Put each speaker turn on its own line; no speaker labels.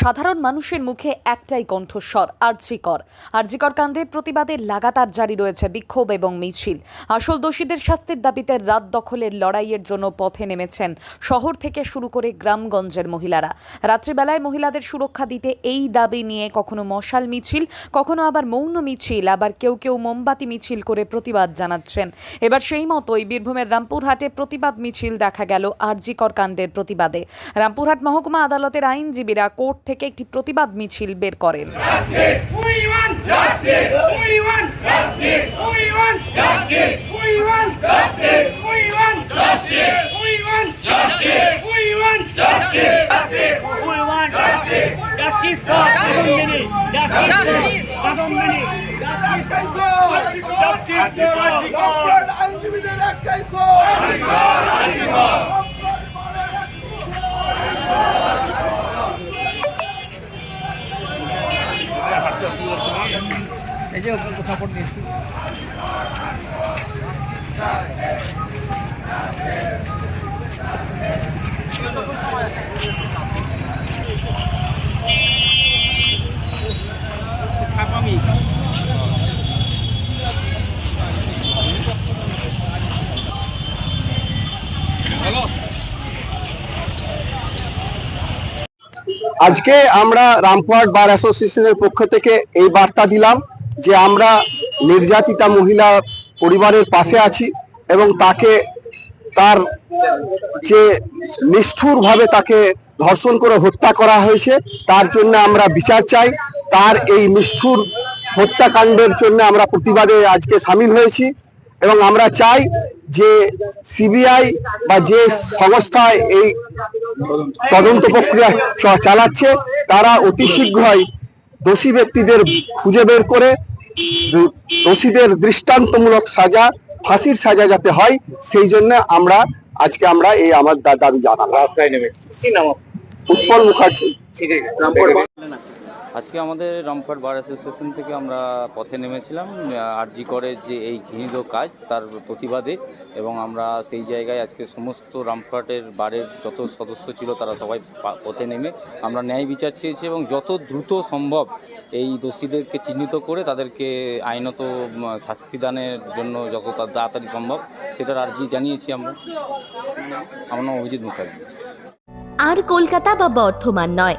সাধারণ মানুষের মুখে একটাই কণ্ঠস্বর, আরজিকর। আরজিকর কাণ্ডের প্রতিবাদে লাগাতার জারি রয়েছে বিক্ষোভ এবং মিছিল। আসল দোষীদের শাস্তির দাবিতে রাত দখলের লড়াইয়ের জন্য পথে নেমেছেন শহর থেকে শুরু করে গ্রামগঞ্জের মহিলারা। রাত্রিবেলায় মহিলাদের সুরক্ষা দিতে এই দাবি নিয়ে কখনো মশাল মিছিল, কখনো আবার মৌন মিছিল, আবার কেউ কেউ মোমবাতি মিছিল করে প্রতিবাদ জানাচ্ছেন। এবার সেই মতোই বীরভূমের রামপুরহাটে প্রতিবাদ মিছিল দেখা গেল আরজিকর কাণ্ডের প্রতিবাদে। রামপুরহাট মহকুমা আদালতের আইনজীবীরা কোর্ট থেকে একটি প্রতিবাদ মিছিল বের করেন।
We
আইনজীবীদের একটাই স্লোগান আজকে আমরা রামপুরহাট বার অ্যাসোসিয়েশনের পক্ষ থেকে এই বার্তা দিলাম। যে আমরা নির্যাতিতা মহিলা পরিবারের পাশে আছি এবং তাকে তার যে নিষ্ঠুরভাবে তাকে ধর্ষণ করে হত্যা করা হয়েছে, তার জন্য আমরা বিচার চাই। তার এই নিষ্ঠুর হত্যাকাণ্ডের জন্য আমরা প্রতিবাদে আজকে সামিল হয়েছি এবং আমরা চাই যে সিবিআই বা যে সংস্থা এই তদন্ত প্রক্রিয়া চালাচ্ছে, তারা অতি শীঘ্রই দোষী ব্যক্তিদের খুঁজে বের করে দোষীদের দৃষ্টান্তমূলক সাজা ফাঁসির সাজা যাতে হয় সেই জন্য আমরা আজকে আমরা এই আমার দাবি নাম। উৎপল মুখার্জি।
আজকে আমাদের রামপুরহাট বার অ্যাসোসিয়েশন থেকে আমরা পথে নেমেছিলাম আরজি করে যে এই ঘৃণিত কাজ তার প্রতিবাদে এবং আমরা সেই জায়গায় আজকে সমস্ত রামপুরহাটের বারের যত সদস্য ছিল তারা সবাই পথে নেমে আমরা ন্যায় বিচার চেয়েছি এবং যত দ্রুত সম্ভব এই দোষীদেরকে চিহ্নিত করে তাদেরকে আইনত শাস্তিদানের জন্য যত তাড়াতাড়ি সম্ভব সেটার আর্জি জানিয়েছি আমরা। আমার নাম অভিজিৎ মুখার্জি।
আর কলকাতা বা বর্ধমান নয়।